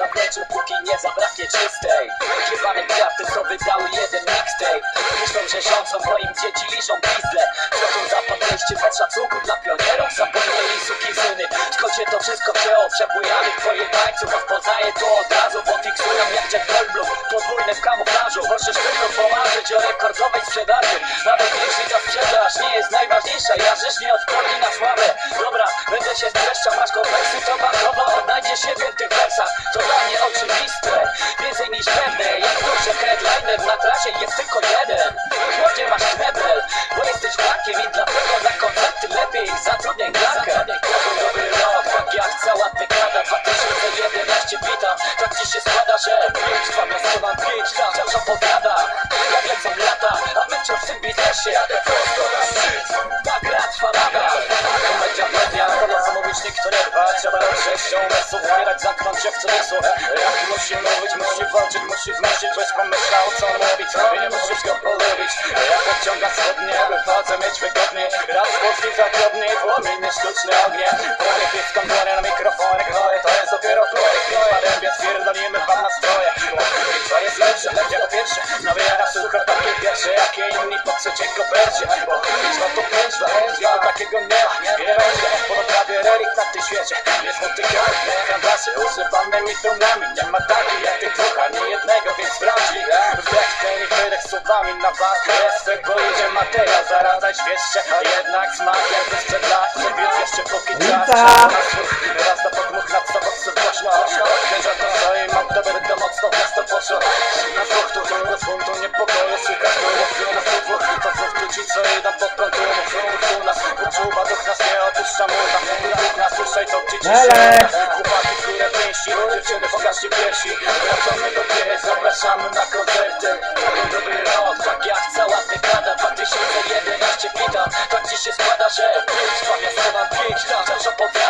zapleczu, póki nie zabraknie czystej. Jebane kwiaty, co wydały jeden mixtape. Myślą, że rządzą, bo im dzieci liżą pizdle Co to za podejście bez szacunku dla pionierów Zapomnieli suki syny, skąd się to wszystko wzięło Przebujali twoje tańców, rozpoznaję to od razu Bo fiksują jak Jack Goldblum, podwójny w kamuflażu. Możesz tylko pomarzyć o rekordowej sprzedaży. Nawet jeśli ta sprzedaż nie jest najważniejsza Jarzysz nie odporni na sławę. Dobra, będę się streszczał, masz kompleksy To bankowo odnajdzie siebie w tych wersach. To dla mnie oczywiste, więcej niż pewne Jak duży headliner na trasie jest tylko jeden. Młodzie masz Trzeba sześcią mesów, zbierać, zamknąć się w cudzysłów Jak musi mówić, musi walczyć, musi znosić co on mówi, co nie musisz go polubić. Jak odciąga spodnie, by palce mieć wygodnie Raz polski zagodnie, płomienie sztuczne ognie. Prawie dłonie na mikrofonie słowami na was Respekt, bo idzie materiał, zarazaj świeższe A jednak smak jakby sprzed lat. Więc jeszcze póki czas Raz na podmuch, na co pod głośno Odkręża to stoi, mam dobre do mocno miasto poszło. Na dwóch tu to z funtu niepokoju Słychać było w nas tu dwóch To tu ci co idą pod prąd Tu mów, tu nas Uczuwa duch nas nie opuszcza murna Duch nas słyszaj to Melek. Chłopaki, pięści Dziewczyny, pokażcie piersi Wracamy do gier, zapraszamy na koncerty. Dobry rok, tak jak cała dekada. 2011 witam. Tak ci się składa, że pięć mam pięć Wciąż opowiada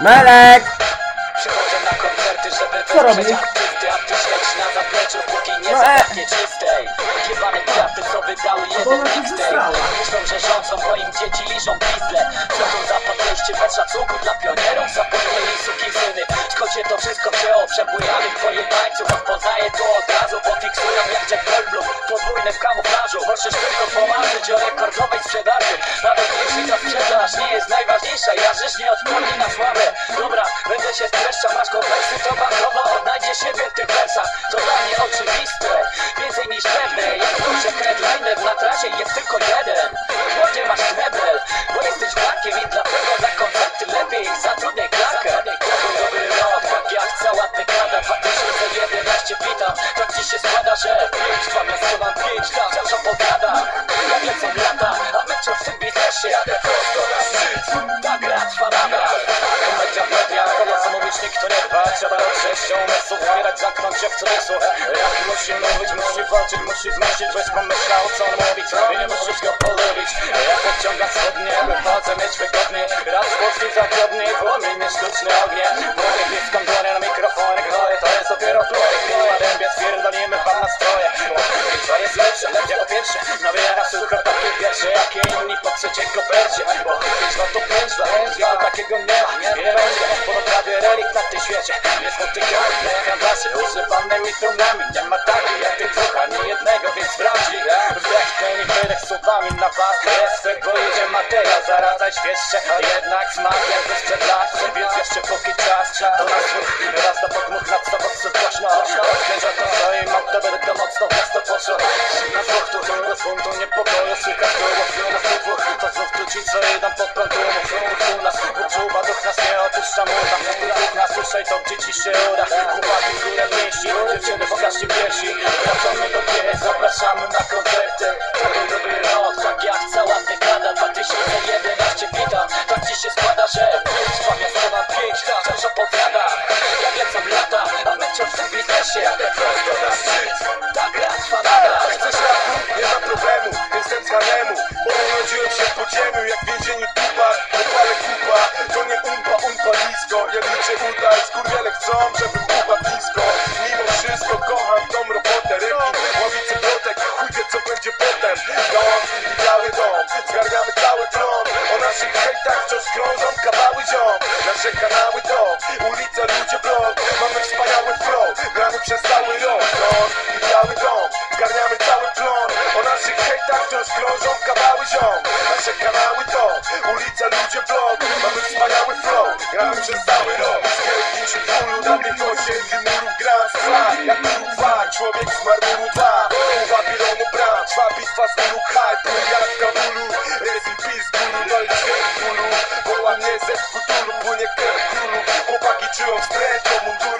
Melek! Przychodzę na koncerty, żeby Co robi? wesprzeć artysty A ty siedź na zapleczu, póki nie No, e. zabraknie czystej Jebane kwiaty, co wydały jeden mixtape Myślą, że rządzą, bo im dzieci liżą pizdle Co to za podejście bez szacunku dla pionierów Zapomnieli suki syny, skąd się to wszystko wzięło? Przebujali twoje tańców, rozpoznaję to od razu Bo fiksują jak Jack Goldblum, podwójny w kamuflażu Możesz tylko pomarzyć o rekordowej sprzedaży. Nawet jeśli ta sprzedaż nie jest najważniejsza Jarzysz nie odporni na sławę. Dobra, będę się streszczał, masz kompleksy To bankowo odnajdzie siebie w tych wersach kopercie Bo pięć no to pięć, dla takiego nie ma Nie będzie, bo to relikt na tym świecie. Nie spotykamy handlarzy używanymi trumnami Nie ma takich jak tych dwóch, ani jednego, więc sprawdzi Wdech, pełni wydech słowami na was Respekt, bo idzie materiał, zaraz najświeższe Jednak smak jakby sprzed lat jeszcze póki czas, to na słuch Raz do podmuch, nad psów głośno Odkręża to stoi, mam to będę to mocno w miasto poszło. Na słuch tu, tu, z buntu niepokoju Słychać było nas dwóch To znów tu ci, co idą pod prąd Tu nas wyczuwa, duch nas nie opuszcza muza Duch nas to gdzie ci się uda? Chłopaki gramy przez cały rok. Skierki się w ulu, na tych osiedli murów gram Sła, jak kurwa, człowiek z marmuru dwa. U Babilonu bram, trwa bitwa z ulu Hype, jak w Kabulu Rest in peace, guru, to jest świat bólu. Woła mnie ze futuru, płynie krew królu. Chłopaki czują wstręt do munduru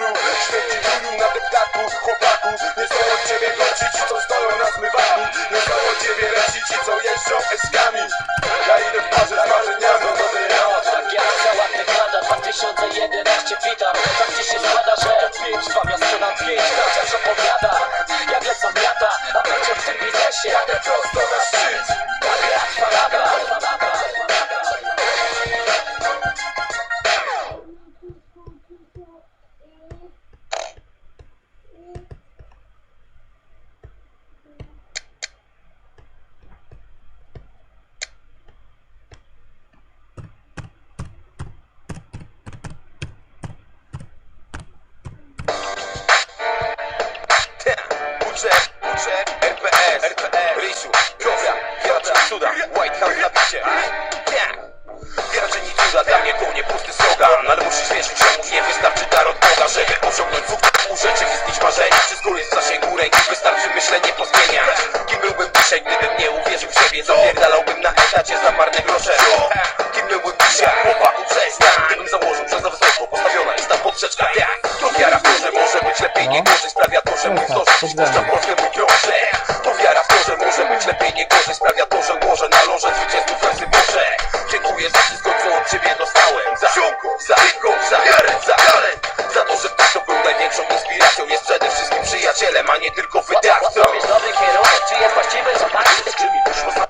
nie gorzej Sprawia to, że mój wzrost dziś puszcza Polskę mój krążek To wiara w to, że może być lepiej, nie gorzej Sprawia to, że może na loże zwycięzców wersy Boże Dziękuję za wszystko, co od ciebie dostałem. Za ziomków, za ryków, za wiarę, za talent Za to, że ktoś, kto był największą inspiracją Jest przede wszystkim przyjacielem, a nie tylko wydawcą. Łapiesz dobry kierunek, czy jest właściwy, zobaczysz Czy mi wyszło za...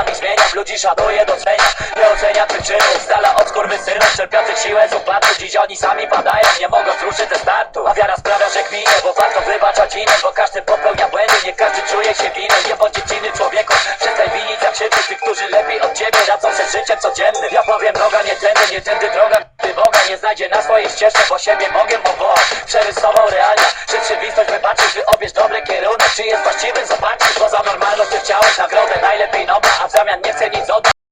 Czasami zmieniam ludzi, szanuję do cenia Nie ocenia przyczynów, z dala od skurwysynów Czerpiących siłę z upadku. Dziś oni sami padają, nie mogą zruszyć ze startu. A wiara sprawia, że kminę, bo warto wybaczać innym Bo każdy popełnia błędy, nie każdy czuje się winny Nie bądź dzieciny człowieku, przestań winić za krzywdy Tych, którzy lepiej od ciebie radzą się życiem codziennym. Ja powiem droga, nie tędy, nie tędy droga. Ty Boga nie znajdzie na swojej ścieżce, bo siebie Bogiem oboje Przerysował realia, rzeczywistość wybaczysz Wybierz dobry kierunek, czy jest właściwy, zobaczysz. Bo za normalność chciałeś nagrodę, najlepiej